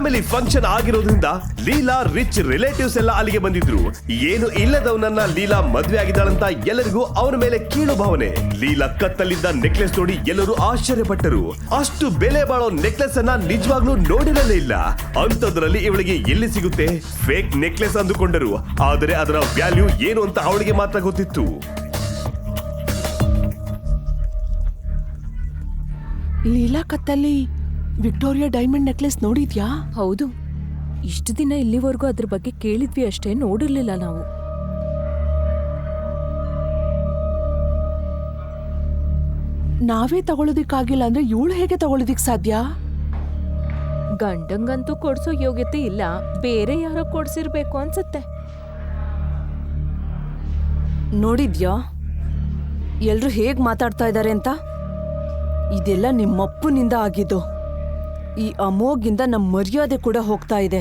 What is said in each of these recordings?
Family function ಆಗಿರೋದ್ರಿಂದ Leela, rich relatives ಎಲ್ಲ ಅಲ್ಲಿಗೆ ಬಂದಿದ್ರು. ಏನು ಇಲ್ಲದವನನ್ನ ಲೀಲಾ ಮದ್ವೆ ಆಗಿದ್ದಾಳಂತ ಎಲ್ಲರಿಗೂ ಅವನ ಮೇಲೆ ಕೀಳು ಭಾವನೆ. ಲೀಲಾ ಕತ್ತಲ್ಲಿದ್ದ ನೆಕ್ಲೆಸ್ ನೋಡಿ ಎಲ್ಲರೂ ಆಶ್ಚರ್ಯಪಟ್ಟರು. ಅಷ್ಟು ಬೆಲೆ ಬಾಳೋ ನೆಕ್ಲೆಸ್ ಅನ್ನ ನಿಜವಾಗ್ಲೂ ನೋಡಿರಲೇ ಇಲ್ಲ. ಅಂತದ್ರಲ್ಲಿ ಇವಳಿಗೆ ಎಲ್ಲಿ ಸಿಗುತ್ತೆ? ಫೇಕ್ ನೆಕ್ಲೆಸ್ ಅಂದುಕೊಂಡರು. ಆದರೆ ಅದರ ವ್ಯಾಲ್ಯೂ ಏನು ಅಂತ ಅವಳಿಗೆ ಮಾತ್ರ ಗೊತ್ತಿತ್ತು. ಲೀಲಾ ಕತ್ತಲ್ಲಿ ವಿಕ್ಟೋರಿಯಾ ಡೈಮಂಡ್ ನೆಕ್ಲೆಸ್ ನೋಡಿದ್ಯಾ? ಹೌದು. ಇಷ್ಟು ದಿನ ಇಲ್ಲಿವರೆಗೂ ಅದ್ರ ಬಗ್ಗೆ ಕೇಳಿದ್ವಿ ಅಷ್ಟೇ ನೋಡಿರ್ಲಿಲ್ಲ ನಾವು. ನಾವೇ ತಗೊಳ್ಳೋದಿಕ್ಕಾಗಿಲ್ಲ ಅಂದ್ರೆ ಇವಳು ಹೇಗೆ ತಗೊಳ್ಳೋದಿಕ್ ಸಾಧ್ಯ? ಗಂಡಂಗಂತೂ ಕೊಡ್ಸೋ ಯೋಗ್ಯತೆ ಇಲ್ಲ ಬೇರೆ ಯಾರೋ ಕೊಡ್ಸಿರ್ಬೇಕು ಅನ್ಸುತ್ತೆ. ನೋಡಿದ್ಯಾ? ಎಲ್ರು ಹೇಗ್ ಮಾತಾಡ್ತಾ ಇದ್ದಾರೆ ಅಂತ? ಇದೆಲ್ಲ ನಿಮ್ಮಪ್ಪನಿಂದ ಆಗಿದ್ದು. ಈ ಅಮೋಗಿಂದ ನಮ್ಮ ಮರ್ಯಾದೆ ಕೂಡ ಹೋಗ್ತಾ ಇದೆ.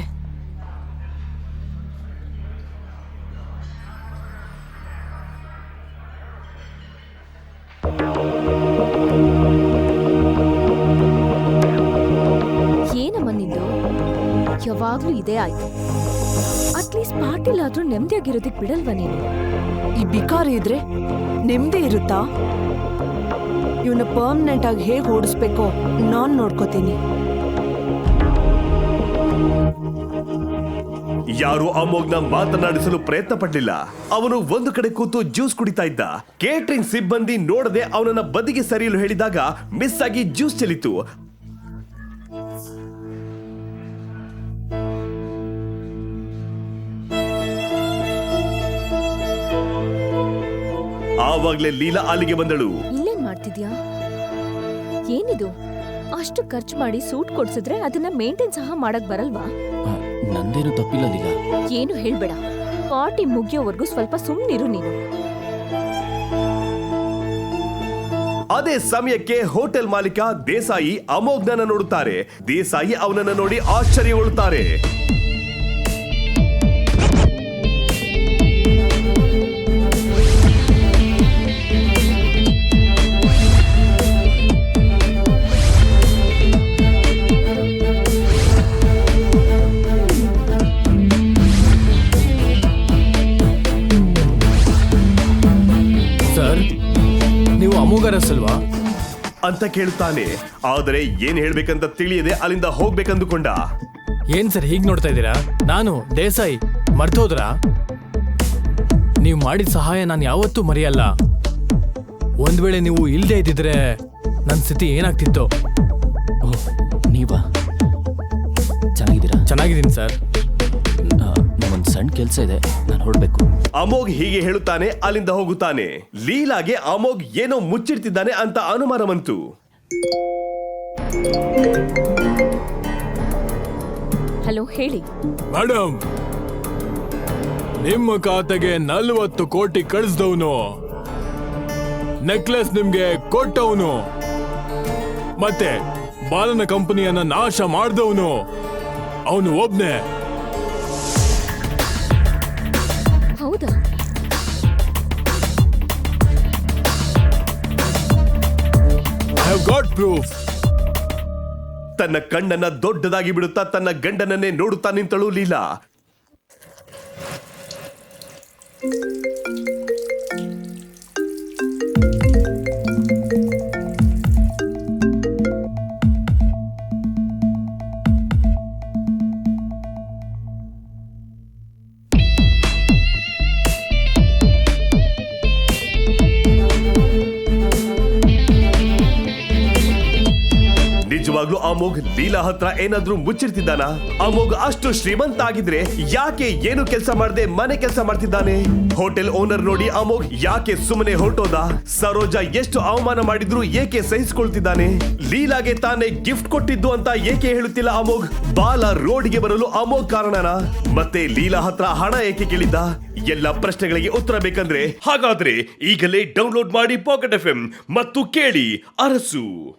ಏನಮ್ಮ ನಿಂದು? ಯಾವಾಗ್ಲೂ ಇದೇ ಆಯ್ತು. ಅಟ್ಲೀಸ್ಟ್ ಪಾಟೀಲ್ ಆದ್ರೂ ನೆಮ್ಮದಿಯಾಗಿರೋದಕ್ಕೆ ಬಿಡಲ್ವಾ ನೀನು? ಈ ಬಿಕಾರಿ ಇದ್ರೆ ನೆಮ್ಮದಿ ಇರುತ್ತಾ? ಇವನ ಪರ್ಮನೆಂಟ್ ಆಗಿ ಹೇಗೆ ಓಡಿಸ್ಬೇಕೋ ನಾನ್ ನೋಡ್ಕೋತೀನಿ. ಯಾರು ಅಮೋಘ್ನ ಮಾತನಾಡಿಸಲು ಪ್ರಯತ್ನ ಪಡ್ಲಿಲ್ಲ ಅವನು ಒಂದು ಕಡೆ ಕೂತು ಜ್ಯೂಸ್ ಕುಡಿತಾ ಇದ್ದ. ಕೇಟರಿಂಗ್ ಸಿಬ್ಬಂದಿ ನೋಡದೆ ಅವನನ್ನ ಬದಿಗೆ ಸರಿಯಲು ಹೇಳಿದಾಗ ಮಿಸ್ ಆಗಿ ಜ್ಯೂಸ್ ಚೆಲ್ಲಿತು ಆವಾಗ್ಲೇ ಲೀಲಾ ಅಲ್ಲಿಗೆ ಬಂದಳು. ಇಲ್ಲೇನ್ ಮಾಡ್ತಿದ್ಯಾ? ಏನಿದು? ಅಷ್ಟು ಖರ್ಚು ಮಾಡಿ ಸೂಟ್ ಕೊಡ್ಸಿದ್ರೆ ಅದನ್ನ ಮೇಂಟೈನ್ ಸಹ ಮಾಡಕ್ ಬರಲ್ವಾ? ಆ, ನಂದೇನು ತಪ್ಪಿಲ್ಲ ಲೀಲಾ ಏನು ಹೇಳ್ಬೇಡ. ಪಾರ್ಟಿ ಮುಗಿಯೋವರೆಗೂ ಸ್ವಲ್ಪ ಸುಮ್ಮನಿರು ನೀನು. ಅದೇ ಸಮಯಕ್ಕೆ ಹೋಟೆಲ್ ಮಾಲೀಕ ದೇಸಾಯಿ ಅಮೋಘ್ನನ್ನ ನೋಡುತ್ತಾರೆ. ದೇಸಾಯಿ ಅವನನ್ನ ನೋಡಿ ಆಶ್ಚರ್ಯಗೊಳ್ಳುತ್ತಾರೆ. ಅಲ್ವಾ ಅಂತ ಕೇಳುತ್ತಾನೆ. ಆದರೆ ಏನ್ ಹೇಳ್ಬೇಕಂತ ತಿಳಿಯದೆ ಅಲ್ಲಿಂದ ಹೋಗ್ಬೇಕಂದುಕೊಂಡ. ಏನ್ ಸರ್ ಹೀಗ್ ನೋಡ್ತಾ ಇದ್ದೀರಾ? ನಾನು ದೇಸಾಯಿ ಮರ್ತೋದ್ರಾ? ನೀವು ಮಾಡಿದ ಸಹಾಯ ನಾನು ಯಾವತ್ತೂ ಮರೆಯಲ್ಲ. ಒಂದ್ ವೇಳೆ ನೀವು ಇಲ್ಲದೆ ಇದ್ದಿದ್ರೆ ನನ್ನ ಸ್ಥಿತಿ ಏನಾಗ್ತಿತ್ತು? ಓ ನೀವಾ? ಚೆನ್ನಾಗಿದ್ದೀರಾ? ಚೆನ್ನಾಗಿದ್ದೀನಿ ಸರ್. ಸಣ್ಣ ಕೆಲಸ ಇದೆ ನಾನು ಹೊರಡ್ಬೇಕು. ಅಮೋಘ್ ಹೀಗೆ ಹೇಳುತ್ತಾನೆ ಅಲ್ಲಿಂದ ಹೋಗುತ್ತಾನೆ. ಲೀಲಾಗೆ ಅಮೋಘ್ ಏನೋ ಮುಚ್ಚಿಡ್ತಿದ್ದಾನೆ ಅಂತ ಅನುಮಾನ ಬಂತು. ಹಲೋ ಹೇಳಿ. ಮೇಡಮ್ ನಿಮ್ಮ ಖಾತೆಗೆ ನಲ್ವತ್ತು ಕೋಟಿ ಕಳಿಸ್ದವನು. ನೆಕ್ಲೆಸ್ ನಿಮ್ಗೆ ಕೊಟ್ಟವನು. ಮತ್ತೆ ಬಾಲನ ಕಂಪನಿಯನ್ನ ನಾಶ ಮಾಡಿದವನು. ಅವನು ಒಬ್ನೇ. ಹೌದಾ. ಗಾಡ್ ಗಾಟ್ ಪ್ರೂಫ್ ತನ್ನ ಕಣ್ಣನ್ನ ದೊಡ್ಡದಾಗಿ ಬಿಡುತ್ತಾ ತನ್ನ ಗಂಡನನ್ನೇ ನೋಡುತ್ತಾ ನಿಂತಳು ಲೀಲಾ. ನಿಜವಾಗ್ಲೂ ಅಮೋಘ್ ಲೀಲಾ ಹತ್ರ ಏನಾದ್ರೂ ಮುಚ್ಚಿರ್ತಿದ್ದಾನ? ಅಮೋಘ್ ಅಷ್ಟು ಶ್ರೀಮಂತ ಆಗಿದ್ರೆ ಯಾಕೆ ಏನು ಕೆಲಸ ಮಾಡದೆ ಮನೆ ಕೆಲಸ ಮಾಡ್ತಿದ್ದಾನೆ? ಹೋಟೆಲ್ ಓನರ್ ನೋಡಿ ಅಮೋಘ್ ಯಾಕೆ ಸುಮ್ಮನೆ ಹೊರಟೋದ? ಸರೋಜಾ ಎಷ್ಟು ಅವಮಾನ ಮಾಡಿದ್ರು ಏಕೆ ಸಹಿಸಿಕೊಳ್ತಿದ್ದಾನೆ? ಲೀಲಾಗೆ ತಾನೇ ಗಿಫ್ಟ್ ಕೊಟ್ಟಿದ್ದು ಅಂತ ಏಕೆ ಹೇಳುತ್ತಿಲ್ಲ ಅಮೋಘ್? ಬಾಲ ರೋಡ್ಗೆ ಬರಲು ಅಮೋಘ್ ಕಾರಣನ? ಮತ್ತೆ ಲೀಲಾ ಹತ್ರ ಹಣ ಏಕೆ ಕೇಳಿದ್ದ? ಎಲ್ಲ ಪ್ರಶ್ನೆಗಳಿಗೆ ಉತ್ತರ ಬೇಕಂದ್ರೆ ಹಾಗಾದ್ರೆ ಈಗಲೇ ಡೌನ್ಲೋಡ್ ಮಾಡಿ ಪಾಕೆಟ್ ಎಫ್ ಮತ್ತು ಕೇಳಿ ಅರಸು.